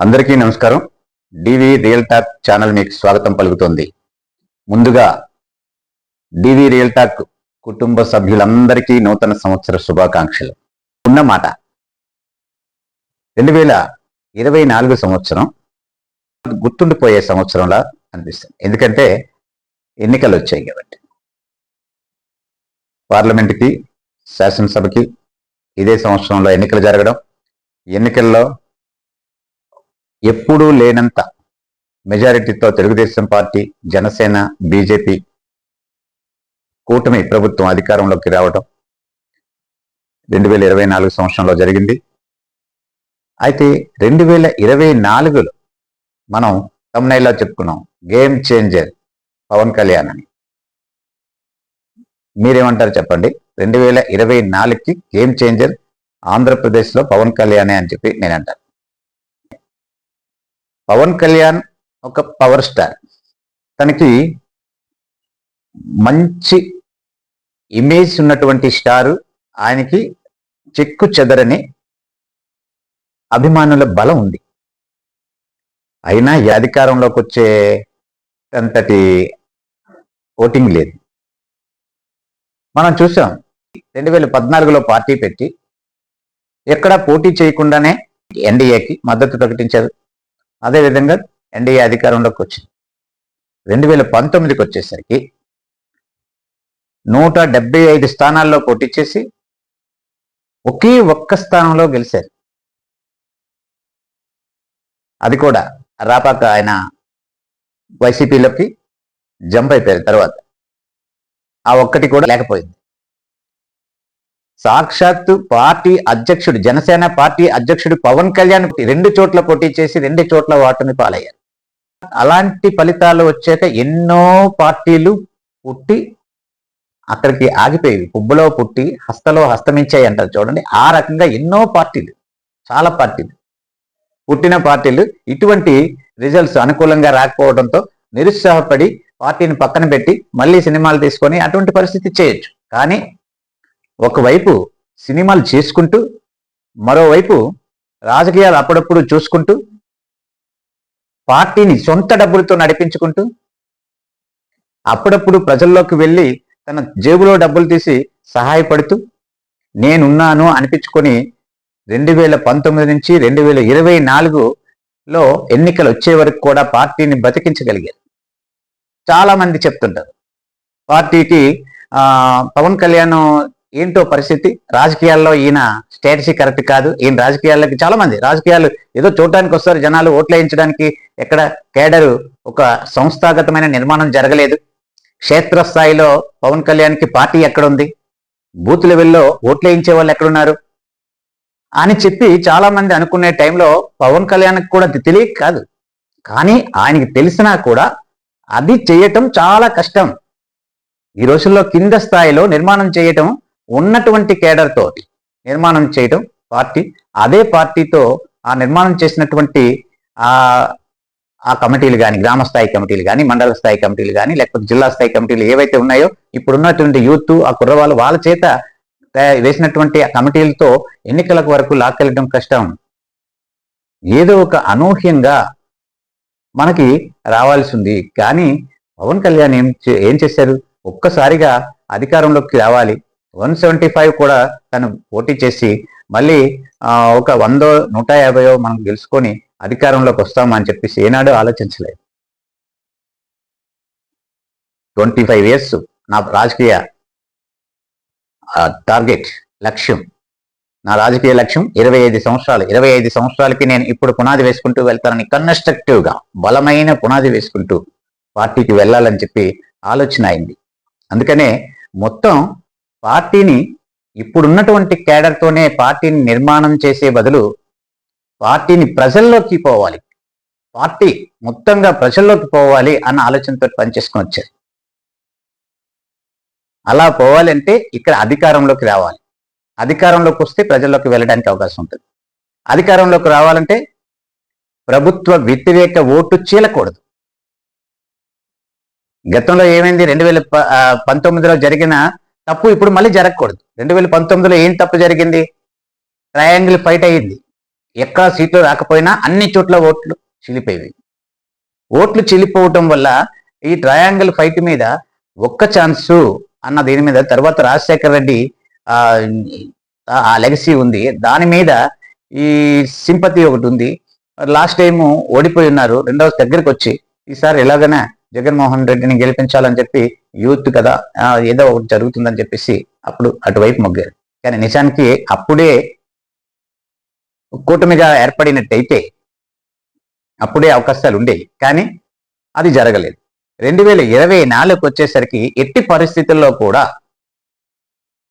అందరికీ నమస్కారం. డివి real talk channel మీకు స్వాగతం పలుకుతోంది. ముందుగా డివి రియల్ టాక్ కుటుంబ సభ్యులందరికీ నూతన సంవత్సర శుభాకాంక్షలు. ఉన్నమాట. రెండు వేల ఇరవై నాలుగు సంవత్సరం గుర్తుండిపోయే సంవత్సరంలా అనిపిస్తుంది. ఎందుకంటే ఎన్నికలు వచ్చాయి కాబట్టి. పార్లమెంట్కి శాసనసభకి ఇదే సంవత్సరంలో ఎన్నికలు జరగడం ఎన్నికల్లో ఎప్పుడూ లేనంత మెజారిటీతో తెలుగుదేశం పార్టీ జనసేన బీజేపీ కూటమి ప్రభుత్వం అధికారంలోకి రావడం రెండు వేల ఇరవై నాలుగు సంవత్సరంలో జరిగింది. అయితే రెండు వేల ఇరవై నాలుగులో మనం తమ్నైల్లో చెప్పుకున్నాం గేమ్ చేంజర్ పవన్ కళ్యాణ్ అని. మీరేమంటారు చెప్పండి? రెండు వేల ఇరవై నాలుగుకి గేమ్ చేంజర్ ఆంధ్రప్రదేశ్లో పవన్ కళ్యాణే అని చెప్పి నేను అంటాను పవన్ కళ్యాణ్ ఒక పవర్ స్టార్. తనకి మంచి ఇమేజ్ ఉన్నటువంటి స్టారు. ఆయనకి చెక్కు చెదరని అభిమానుల బలం ఉంది. అయినా ఈ అధికారంలోకి వచ్చే అంతటి ఓటింగ్ లేదు. మనం చూసాం రెండు వేల పద్నాలుగులో పార్టీ పెట్టి ఎక్కడా పోటీ చేయకుండానే ఎన్డీఏకి మద్దతు ప్రకటించారు. అదేవిధంగా ఎన్డీఏ అధికారంలోకి వచ్చింది. రెండు వేల పంతొమ్మిదికి వచ్చేసరికి నూట డెబ్బై ఐదు స్థానాల్లో పోటీ చేసి ఒకే ఒక్క స్థానంలో గెలిచారు. అది కూడా రాపాక ఆయన వైసీపీలోకి జంప్ అయిపోయారు తర్వాత ఆ ఒక్కటి కూడా లేకపోయింది. సాక్షాత్తు పార్టీ అధ్యక్షుడు జనసేన పార్టీ అధ్యక్షుడు పవన్ కళ్యాణ్ రెండు చోట్ల పోటీ చేసి రెండు చోట్ల ఓటమి పాలయ్యారు. అలాంటి ఫలితాలు వచ్చాక ఎన్నో పార్టీలు పుట్టి అక్కడికి ఆగిపోయేవి. పుబ్బులో పుట్టి హస్తలో హస్తమించాయి అంటారు చూడండి. ఆ రకంగా ఎన్నో పార్టీలు చాలా పార్టీలు పుట్టిన పార్టీలు. ఇటువంటి రిజల్ట్స్ అనుకూలంగా రాకపోవడంతో నిరుత్సాహపడి పార్టీని పక్కన పెట్టి మళ్ళీ సినిమాలు తీసుకొని అటువంటి పరిస్థితి చేయొచ్చు. కానీ ఒకవైపు సినిమాలు చేసుకుంటూ మరోవైపు రాజకీయాలు అప్పుడప్పుడు చూసుకుంటూ పార్టీని సొంత డబ్బులతో నడిపించుకుంటూ అప్పుడప్పుడు ప్రజల్లోకి వెళ్ళి తన జేబులో డబ్బులు తీసి సహాయపడుతూ నేనున్నాను అనిపించుకొని రెండు వేల పంతొమ్మిది నుంచి రెండు వేల ఇరవై నాలుగులో ఎన్నికలు వచ్చే వరకు కూడా పార్టీని బతికించగలిగారు చాలా మంది చెప్తుంటారు. పార్టీకి పవన్ కళ్యాణ్ ఏంటో పరిస్థితి? రాజకీయాల్లో ఈయన స్ట్రాటజీ కరెక్ట్ కాదు. ఈయన రాజకీయాల్లోకి చాలా మంది రాజకీయాలు ఏదో చూడటానికి వస్తారు. జనాలు ఓట్లు వేయించడానికి ఎక్కడ కేడరు ఒక సంస్థాగతమైన నిర్మాణం జరగలేదు. క్షేత్రస్థాయిలో పవన్ కళ్యాణ్కి పార్టీ ఎక్కడుంది? బూత్ లెవెల్లో ఓట్లు వేయించే వాళ్ళు ఎక్కడున్నారు? అని చెప్పి చాలా మంది అనుకునే టైంలో పవన్ కళ్యాణ్కి కూడా తెలియక కాదు. కానీ ఆయనకి తెలిసినా కూడా అది చేయటం చాలా కష్టం. ఈ రోజుల్లో కింద స్థాయిలో నిర్మాణం చేయటం ఉన్నటువంటి కేడర్తో నిర్మాణం చేయటం పార్టీ. అదే పార్టీతో ఆ నిర్మాణం చేసినటువంటి ఆ ఆ కమిటీలు కానీ గ్రామ స్థాయి కమిటీలు కానీ మండల స్థాయి కమిటీలు కానీ లేకపోతే జిల్లా స్థాయి కమిటీలు ఏవైతే ఉన్నాయో ఇప్పుడు ఉన్నటువంటి యూత్ ఆ కుర్రవాళ్ళు వాళ్ళ చేత వేసినటువంటి ఆ కమిటీలతో ఎన్నికలకు వరకు లాక్కెళ్ళడం కష్టం. ఏదో ఒక అనూహ్యంగా మనకి రావాల్సి ఉంది కానీ పవన్ కళ్యాణ్ ఏం చే- ఏం చేశారు? ఒక్కసారిగా అధికారంలోకి రావాలి. వన్ సెవెంటీ ఫైవ్ కూడా తను పోటీ చేసి మళ్ళీ ఒక వందో నూట యాభైయో మనం గెలుచుకొని అధికారంలోకి వస్తామని చెప్పేసి ఏనాడు ఆలోచించలేదు. ట్వంటీ ఫైవ్ ఇయర్స్ నా రాజకీయ టార్గెట్ లక్ష్యం. నా రాజకీయ లక్ష్యం ఇరవై ఐదు సంవత్సరాలు. ఇరవై ఐదు సంవత్సరాలకి నేను ఇప్పుడు పునాది వేసుకుంటూ వెళ్తానని కన్స్ట్రక్టివ్గా బలమైన పునాది వేసుకుంటూ పార్టీకి వెళ్ళాలని చెప్పి ఆలోచన అయింది. అందుకనే మొత్తం పార్టీని ఇప్పుడున్నటువంటి కేడర్తోనే పార్టీని నిర్మాణం చేసే బదులు పార్టీని ప్రజల్లోకి పోవాలి. పార్టీ మొత్తంగా ప్రజల్లోకి పోవాలి అన్న ఆలోచనతో పనిచేసుకుని వచ్చారు. అలా పోవాలంటే ఇక్కడ అధికారంలోకి రావాలి. అధికారంలోకి వస్తే ప్రజల్లోకి వెళ్ళడానికి అవకాశం ఉంటుంది. అధికారంలోకి రావాలంటే ప్రభుత్వ వ్యతిరేక ఓటు చీలకూడదు. గతంలో ఏమైంది? రెండు వేల పంతొమ్మిదిలో జరిగిన తప్పు ఇప్పుడు మళ్ళీ జరగకూడదు. రెండు వేల పంతొమ్మిదిలో ఏం తప్పు జరిగింది? ట్రయాంగిల్ ఫైట్ అయ్యింది. ఎక్కడ సీట్లు రాకపోయినా అన్ని చోట్ల ఓట్లు చిలిపోయేవి ఓట్లు చిలిపోవటం వల్ల ఈ ట్రయాంగిల్ ఫైట్ మీద ఒక్క ఛాన్సు అన్న దీని మీద? తర్వాత రాజశేఖర రెడ్డి ఆ లెగసీ ఉంది. దాని మీద ఈ సింపతి ఒకటి ఉంది. లాస్ట్ టైం ఓడిపోయి ఉన్నారు. రెండవ దగ్గరికి వచ్చి ఈసారి ఎలాగైనా జగన్మోహన్ రెడ్డిని గెలిపించాలని చెప్పి యూత్ కదా ఏదో ఒకటి జరుగుతుందని చెప్పేసి అప్పుడు అటువైపు మొగ్గారు. కానీ నిజానికి అప్పుడే కూటమిగా ఏర్పడినట్టయితే అప్పుడే అవకాశాలు ఉండేవి. కానీ అది జరగలేదు. రెండు వేల ఇరవై నాలుగుకి వచ్చేసరికి ఎట్టి పరిస్థితుల్లో కూడా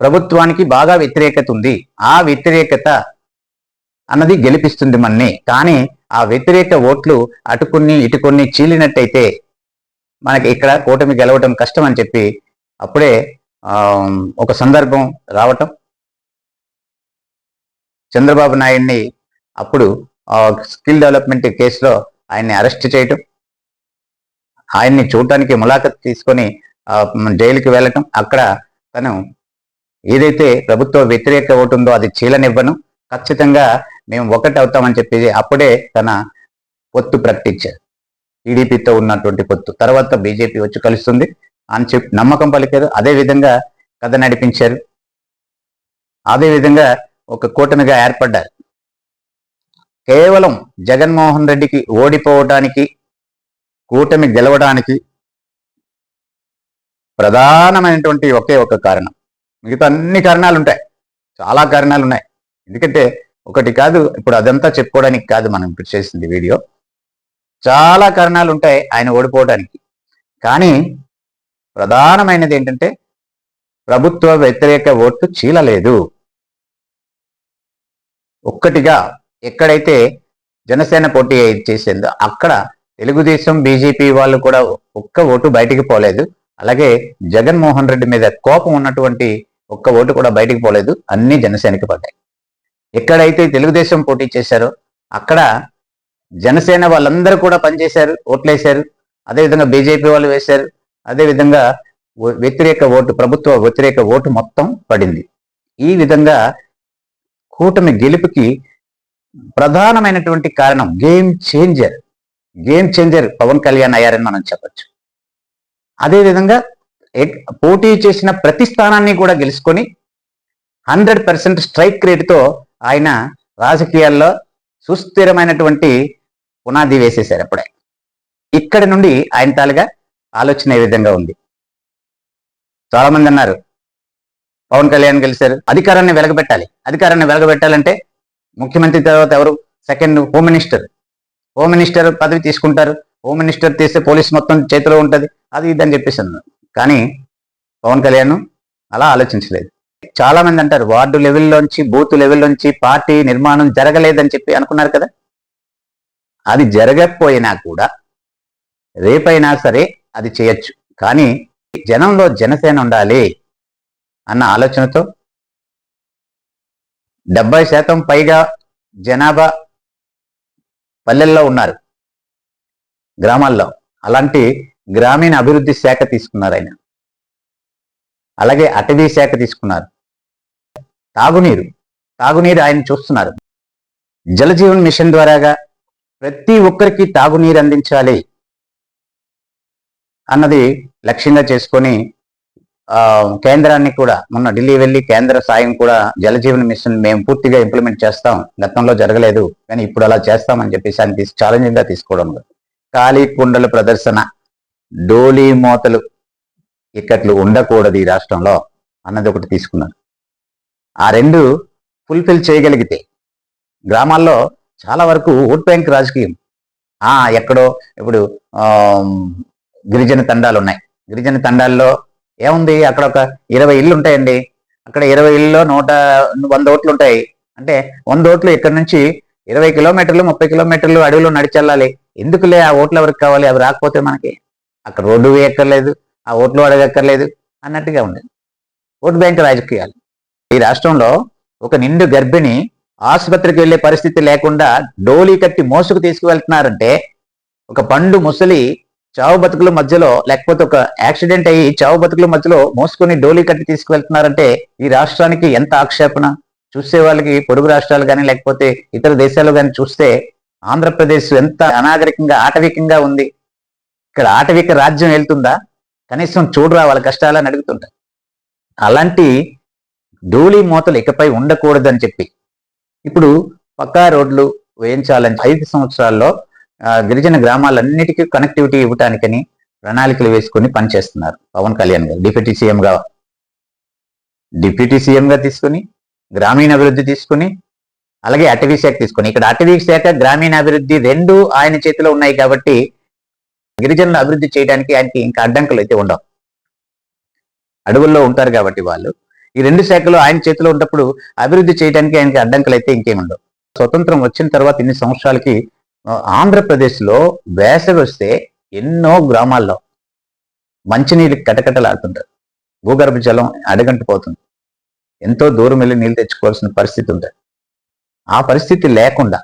ప్రభుత్వానికి బాగా వ్యతిరేకత ఉంది. ఆ వ్యతిరేకత అన్నది గెలిపిస్తుంది మన్ని. కానీ ఆ వ్యతిరేక ఓట్లు అటు కొన్ని చీలినట్టయితే మనకి ఇక్కడ కూటమి గెలవటం కష్టం అని చెప్పి అప్పుడే ఒక సందర్భం రావటం. చంద్రబాబు నాయుడిని అప్పుడు స్కిల్ డెవలప్మెంట్ కేసులో ఆయన్ని అరెస్ట్ చేయటం. ఆయన్ని చూడటానికి ములాఖత్ తీసుకొని జైలుకి వెళ్ళటం. అక్కడ తను ఏదైతే ప్రభుత్వ వ్యతిరేక ఓటుందో అది చీలనివ్వను. ఖచ్చితంగా మేము ఒకటి అవుతామని చెప్పి అప్పుడే తన పొత్తు ప్రకటించారు. టీడీపీతో ఉన్నటువంటి పొత్తు. తర్వాత బీజేపీ వచ్చి కలుస్తుంది. అని చెప్పి నమ్మకం పలికారు. అదే విధంగా కథ నడిపించారు. అదే విధంగా ఒక కూటమిగా ఏర్పడ్డారు. కేవలం జగన్మోహన్ రెడ్డికి ఓడిపోవడానికి కూటమి గెలవడానికి ప్రధానమైనటువంటి ఒకే ఒక కారణం. మిగతా అన్ని కారణాలు ఉంటాయి చాలా కారణాలు ఉన్నాయి ఎందుకంటే ఒకటి కాదు ఇప్పుడు అదంతా చెప్పుకోవడానికి కాదు మనం ఇప్పుడు చేసింది వీడియో. చాలా కారణాలు ఉంటాయి ఆయన ఓడిపోవడానికి. కానీ ప్రధానమైనది ఏంటంటే ప్రభుత్వ వ్యతిరేక ఓట్లు చీలలేదు. ఒక్కటిగా ఎక్కడైతే జనసేన పోటీ చేసిందో అక్కడ తెలుగుదేశం బీజేపీ వాళ్ళు కూడా ఒక్క ఓటు బయటికి పోలేదు. అలాగే జగన్మోహన్ రెడ్డి మీద కోపం ఉన్నటువంటి ఒక్క ఓటు కూడా బయటికి పోలేదు. అన్ని జనసేనకి పడ్డాయి. ఎక్కడైతే తెలుగుదేశం పోటీ చేశారో అక్కడ జనసేన వాళ్ళందరూ కూడా పనిచేశారు ఓట్లేశారు. అదేవిధంగా బీజేపీ వాళ్ళు వేశారు. అదేవిధంగా వ్యతిరేక ఓటు ప్రభుత్వ వ్యతిరేక ఓటు మొత్తం పడింది. ఈ విధంగా కూటమి గెలుపుకి ప్రధానమైనటువంటి కారణం game changer. Game changer Pawan Kalyan అయ్యారని మనం చెప్పచ్చు. అదేవిధంగా పోటీ చేసిన ప్రతి స్థానాన్ని కూడా గెలుచుకొని హండ్రెడ్ పర్సెంట్ స్ట్రైక్ రేటుతో ఆయన రాజకీయాల్లో సుస్థిరమైనటువంటి పునాది వేసేశారు అప్పుడే. ఇక్కడి నుండి ఆయన తాలుగా ఆలోచన ఏ విధంగా ఉంది? చాలా మంది అన్నారు పవన్ కళ్యాణ్ గెలిచారు అధికారాన్ని వెలగబెట్టాలి. అధికారాన్ని వెలగబెట్టాలంటే ముఖ్యమంత్రి తర్వాత ఎవరు? Second home minister. Home minister పదవి తీసుకుంటారు. హోమ్ మినిస్టర్ తీస్తే పోలీస్ మొత్తం చేతిలో ఉంటుంది. అది ఇదని చెప్పేసి అన్నారు. కానీ పవన్ కళ్యాణ్ అలా ఆలోచించలేదు. చాలా మంది అంటారు వార్డు లెవెల్లోంచి బూత్ లెవెల్లోంచి పార్టీ నిర్మాణం జరగలేదని చెప్పి అనుకున్నారు కదా? అది జరగకపోయినా కూడా రేపైనా సరే అది చేయొచ్చు. కానీ జనంలో జనసేన ఉండాలి అన్న ఆలోచనతో డెబ్బై శాతం పైగా జనాభా పల్లెల్లో ఉన్నారు గ్రామాల్లో. అలాంటి గ్రామీణ అభివృద్ధి శాఖ తీసుకున్నారు ఆయన. అలాగే అటవీ శాఖ తీసుకున్నారు. తాగునీరు తాగునీరు ఆయన చూస్తున్నారు. జలజీవన్ మిషన్ ద్వారాగా ప్రతి ఒక్కరికి తాగునీరు అందించాలి అన్నది లక్ష్యంగా చేసుకొని కేంద్రాన్ని కూడా మొన్న ఢిల్లీ వెళ్ళి కేంద్ర సాయం కూడా జలజీవన్ మిషన్ మేము పూర్తిగా ఇంప్లిమెంట్ చేస్తాం. గతంలో జరగలేదు కానీ ఇప్పుడు అలా చేస్తామని చెప్పేసి ఆయన తీసి ఛాలెంజింగ్గా తీసుకోవడం ఖాళీ కుండల ప్రదర్శన డోలీ మోతలు ఇక్కట్లు ఉండకూడదు ఈ రాష్ట్రంలో అన్నది ఒకటి తీసుకున్నారు. ఆ రెండు ఫుల్ఫిల్ చేయగలిగితే గ్రామాల్లో చాలా వరకు ఓట్ బ్యాంక్ రాజకీయం. ఆ ఎక్కడో ఇప్పుడు గిరిజన తండాలు ఉన్నాయి. గిరిజన తండాల్లో ఏముంది? అక్కడ ఒక ఇరవై ఇళ్ళు ఉంటాయండి. అక్కడ ఇరవై ఇళ్ళలో నూట వంద ఓట్లు ఉంటాయి. అంటే వంద ఓట్లు ఇక్కడ నుంచి ఇరవై కిలోమీటర్లు ముప్పై కిలోమీటర్లు అడవిలో నడిచెళ్ళాలి ఎందుకులే ఆ ఓట్లు ఎవరికి కావాలి? అవి రాకపోతే మనకి అక్కడ రోడ్డు వేయక్కర్లేదు ఆ ఓట్లు అడగక్కర్లేదు అన్నట్టుగా ఉంది ఓటు బ్యాంక్ రాజకీయాలు. ఈ రాష్ట్రంలో ఒక నిండు గర్భిణి ఆసుపత్రికి వెళ్ళే పరిస్థితి లేకుండా డోలీ కట్టి మోసుకు తీసుకువెళ్తున్నారంటే ఒక పండు ముసలి చావు బతుకుల మధ్యలో లేకపోతే ఒక యాక్సిడెంట్ అయ్యి చావు బతుకుల మధ్యలో మోసుకొని డోలీ కట్టి తీసుకువెళ్తున్నారంటే ఈ రాష్ట్రానికి ఎంత ఆక్షేపణ? చూసే వాళ్ళకి పొరుగు రాష్ట్రాలు కానీ లేకపోతే ఇతర దేశాలు కానీ చూస్తే ఆంధ్రప్రదేశ్ ఎంత అనాగరికంగా ఆటవికంగా ఉంది. ఇక్కడ ఆటవిక రాజ్యం వెళ్తుందా? కనీసం చూడరా వాళ్ళ కష్టాలని అడుగుతుంటారు అలాంటి ధూళి మూతలు ఇకపై ఉండకూడదని చెప్పి ఇప్పుడు పక్కా రోడ్లు వేయించాలని ఐదు సంవత్సరాల్లో గిరిజన గ్రామాలన్నిటికీ కనెక్టివిటీ ఇవ్వటానికని ప్రణాళికలు వేసుకుని పనిచేస్తున్నారు పవన్ కళ్యాణ్ గారు. డిప్యూటీ సీఎంగా డిప్యూటీ సీఎంగా తీసుకుని గ్రామీణ అభివృద్ధి తీసుకుని అలాగే అటవీ శాఖ తీసుకుని. ఇక్కడ అటవీ శాఖ గ్రామీణ అభివృద్ధి రెండు ఆయన చేతిలో ఉన్నాయి కాబట్టి గిరిజనులు అభివృద్ధి చేయడానికి ఆయనకి ఇంకా అడ్డంకులు అయితే ఉండవు. అడవుల్లో ఉంటారు కాబట్టి వాళ్ళు. ఈ రెండు శాఖలు ఆయన చేతిలో ఉన్నప్పుడు అభివృద్ధి చేయడానికి ఆయనకి అడ్డంకులు అయితే ఇంకేముండవు. స్వతంత్రం వచ్చిన తర్వాత ఇన్ని సంవత్సరాలకి ఆంధ్రప్రదేశ్లో వేసవి వస్తే ఎన్నో గ్రామాల్లో మంచినీళ్ళు కటకటలాడుతుంటారు. భూగర్భ జలం అడగంటిపోతుంది. ఎంతో దూరం వెళ్ళి నీళ్ళు తెచ్చుకోవాల్సిన పరిస్థితి ఉంటుంది. ఆ పరిస్థితి లేకుండా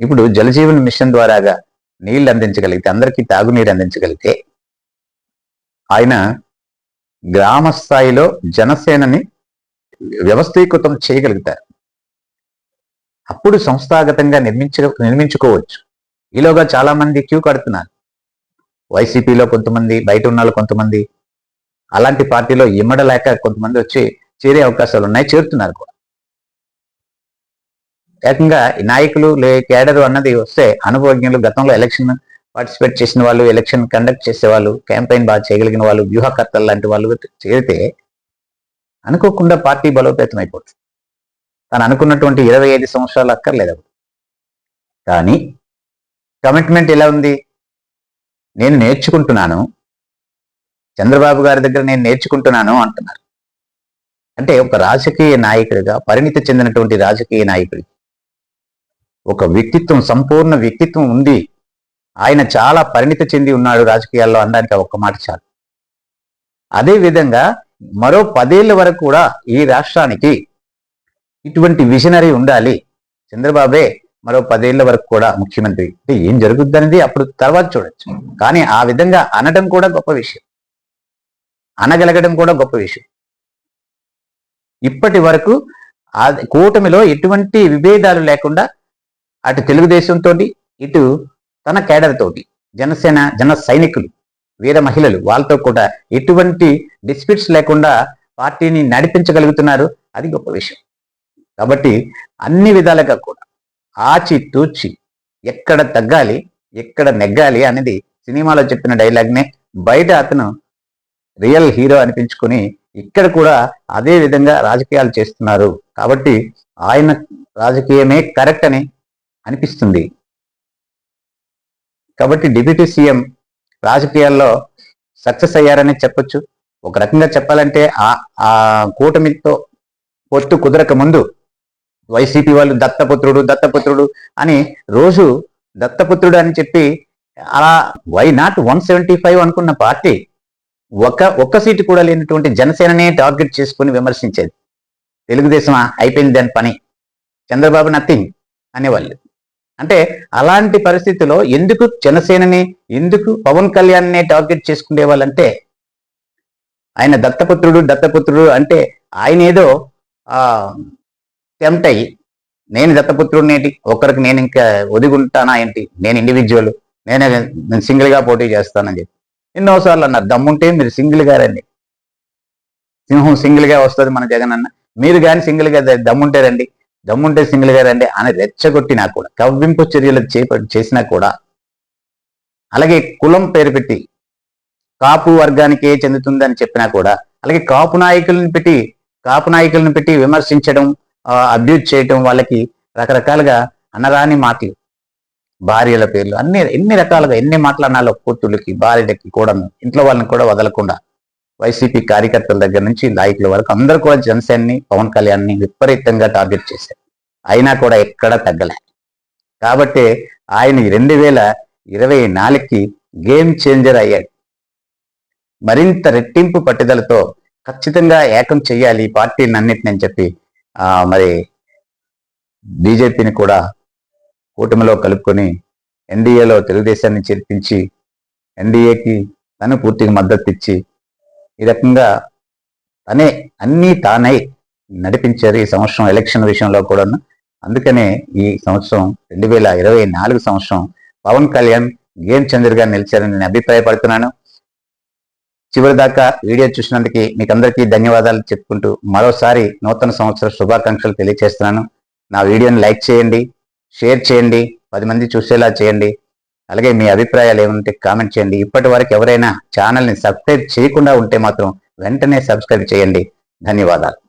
ఇప్పుడు జలజీవన్ మిషన్ ద్వారాగా నీళ్ళు అందించగలిగితే అందరికీ తాగునీరు అందించగలిగితే ఆయన గ్రామ స్థాయిలో జనసేనని వ్యవస్థీకృతం చేయగలుగుతారు అప్పుడు సంస్థాగతంగా నిర్మించ నిర్మించుకోవచ్చు. ఈలోగా చాలా మంది క్యూ కడుతున్నారు. వైసీపీలో కొంతమంది బయట ఉన్న వాళ్ళు కొంతమంది అలాంటి పార్టీలో ఇమ్మడలేక కొంతమంది వచ్చి చేరే అవకాశాలు ఉన్నాయి చేరుతున్నారు కూడా. ఏకంగా ఈ నాయకులు లే కేడరు అన్నది వస్తే అనుభవజ్ఞులు గతంలో ఎలక్షన్ పార్టిసిపేట్ చేసిన వాళ్ళు ఎలక్షన్ కండక్ట్ చేసేవాళ్ళు క్యాంపెయిన్ బాగా చేయగలిగిన వాళ్ళు వ్యూహకర్తలు లాంటి వాళ్ళు చేరితే అనుకోకుండా పార్టీ బలోపేతం అయిపోతుంది. తను అనుకున్నటువంటి ఇరవై ఐదు సంవత్సరాలు అక్కర్లేదు అప్పుడు. కానీ కమిట్మెంట్ ఎలా ఉంది? నేను నేర్చుకుంటున్నాను. చంద్రబాబు గారి దగ్గర నేను నేర్చుకుంటున్నాను అంటున్నారు. అంటే ఒక రాజకీయ నాయకుడిగా పరిణితి చెందినటువంటి రాజకీయ నాయకుడి ఒక వ్యక్తిత్వం సంపూర్ణ వ్యక్తిత్వం ఉంది. ఆయన చాలా పరిణితి చెంది ఉన్నాడు రాజకీయాల్లో అనడానికి ఒక్క మాట చాలు. అదే విధంగా మరో పదేళ్ళ వరకు కూడా ఈ రాష్ట్రానికి ఇటువంటి విజనరీ ఉండాలి. చంద్రబాబే మరో పదేళ్ళ వరకు కూడా ముఖ్యమంత్రి. అంటే ఏం జరుగుద్దనేది అప్పుడు తర్వాత చూడొచ్చు. కానీ ఆ విధంగా అనడం కూడా గొప్ప విషయం. అనగలగడం కూడా గొప్ప విషయం. ఇప్పటి వరకు ఆ కూటమిలో ఎటువంటి విభేదాలు లేకుండా అటు తెలుగుదేశంతో ఇటు తన కేడర్ తోటి జనసేన జన సైనికులు వీర మహిళలు వాళ్ళతో కూడా ఎటువంటి డిస్ప్యూట్స్ లేకుండా పార్టీని నడిపించగలుగుతున్నారు. అది గొప్ప విషయం. కాబట్టి అన్ని విధాలుగా కూడా ఆచి తూచి ఎక్కడ తగ్గాలి ఎక్కడ నెగ్గాలి అనేది సినిమాలో చెప్పిన డైలాగ్నే బయట అతను రియల్ హీరో అనిపించుకొని ఇక్కడ కూడా అదే విధంగా రాజకీయాలు చేస్తున్నారు. కాబట్టి ఆయన రాజకీయమే కరెక్ట్ అని అనిపిస్తుంది. కాబట్టి డిప్యూటీ సీఎం రాజకీయాల్లో సక్సెస్ అయ్యారని చెప్పొచ్చు. ఒక రకంగా చెప్పాలంటే ఆ ఆ కూటమితో పొత్తు కుదరక ముందు వైసీపీ వాళ్ళు దత్తపుత్రుడు దత్తపుత్రుడు అని రోజు దత్తపుత్రుడు అని చెప్పి అలా why not one seventy five అనుకున్న పార్టీ ఒక ఒక్క సీటు కూడా లేనటువంటి జనసేననే టార్గెట్ చేసుకుని విమర్శించేది. తెలుగుదేశం అయిపోయింది దాని పని. చంద్రబాబు నథింగ్ అనేవాళ్ళు. అంటే అలాంటి పరిస్థితిలో ఎందుకు జనసేనని ఎందుకు పవన్ కళ్యాణ్నే టార్గెట్ చేసుకునే వాళ్ళంటే ఆయన దత్తపుత్రుడు దత్తపుత్రుడు అంటే ఆయన ఏదో ఆ టెంప్ట్ అయ్యి నేను దత్తపుత్రుడిని ఏంటి ఒక్కరికి నేను ఇంకా ఒదిగుంటానా ఏంటి నేను ఇండివిజువల్ నేనే నేను సింగిల్గా పోటీ చేస్తానని చెప్పి. ఎన్నోసార్లు అన్నారు దమ్ముంటే మీరు సింగిల్గా రండి. సింహం సింగిల్గా వస్తుంది మన జగన్ అన్న మీరు కానీ సింగిల్గా దమ్ముంటే రండి. దమ్ముంటే సింగిల్గా రండి అని రెచ్చగొట్టినా కూడా కవ్వింపు చర్యలు చేప- చేసినా కూడా. అలాగే కులం పేరు పెట్టి కాపు వర్గానికే చెందుతుందని చెప్పినా కూడా అలాగే కాపు నాయకులను పెట్టి కాపు నాయకులను పెట్టి విమర్శించడం అబ్యూజ్ చేయటం వాళ్ళకి రకరకాలుగా అనరాని మాటలు. భార్యల పేర్లు అన్ని ఎన్ని రకాలుగా ఎన్ని మాటలు అనాలో కూతుళ్ళకి భార్యలకి కూడా ఇంట్లో వాళ్ళని కూడా వదలకుండా. వైసీపీ కార్యకర్తల దగ్గర నుంచి నాయకుల వరకు అందరూ కూడా జనసేనని పవన్ కళ్యాణ్ని విపరీతంగా టార్గెట్ చేశారు. అయినా కూడా ఎక్కడా తగ్గలే. కాబట్టి ఆయన రెండు వేల ఇరవై నాలుగుకి గేమ్ చేంజర్ అయ్యాడు. మరింత రెట్టింపు పట్టుదలతో ఖచ్చితంగా ఏకం చేయాలి పార్టీని అన్నిటిని అని చెప్పి ఆ మరి బీజేపీని కూడా కూటమిలో కలుపుకొని ఎన్డీఏలో తెలుగుదేశాన్ని చేర్పించి ఎన్డీఏకి తను పూర్తిగా మద్దతు ఇచ్చి ఈ రకంగా తనే అన్నీ తానై నడిపించారు ఈ సంవత్సరం ఎలక్షన్ విషయంలో కూడా అందుకనే ఈ సంవత్సరం రెండు వేల ఇరవై నాలుగు సంవత్సరం పవన్ కళ్యాణ్ గేమ్ చంద్ర గారు నిలిచారని నేను అభిప్రాయపడుతున్నాను. చివరి దాకా వీడియో చూసినందుకు మీకు అందరికీ ధన్యవాదాలు చెప్పుకుంటూ మరోసారి నూతన సంవత్సర శుభాకాంక్షలు తెలియజేస్తున్నాను నా వీడియోని లైక్ చేయండి షేర్ చేయండి పది మంది చూసేలా చేయండి. అలాగే మీ అభిప్రాయాలు ఏమంటే కామెంట్ చేయండి. ఇప్పటి వరకు ఎవరైనా ఛానల్ని సబ్స్క్రైబ్ చేయకుండా ఉంటే మాత్రం వెంటనే సబ్స్క్రైబ్ చేయండి. ధన్యవాదాలు.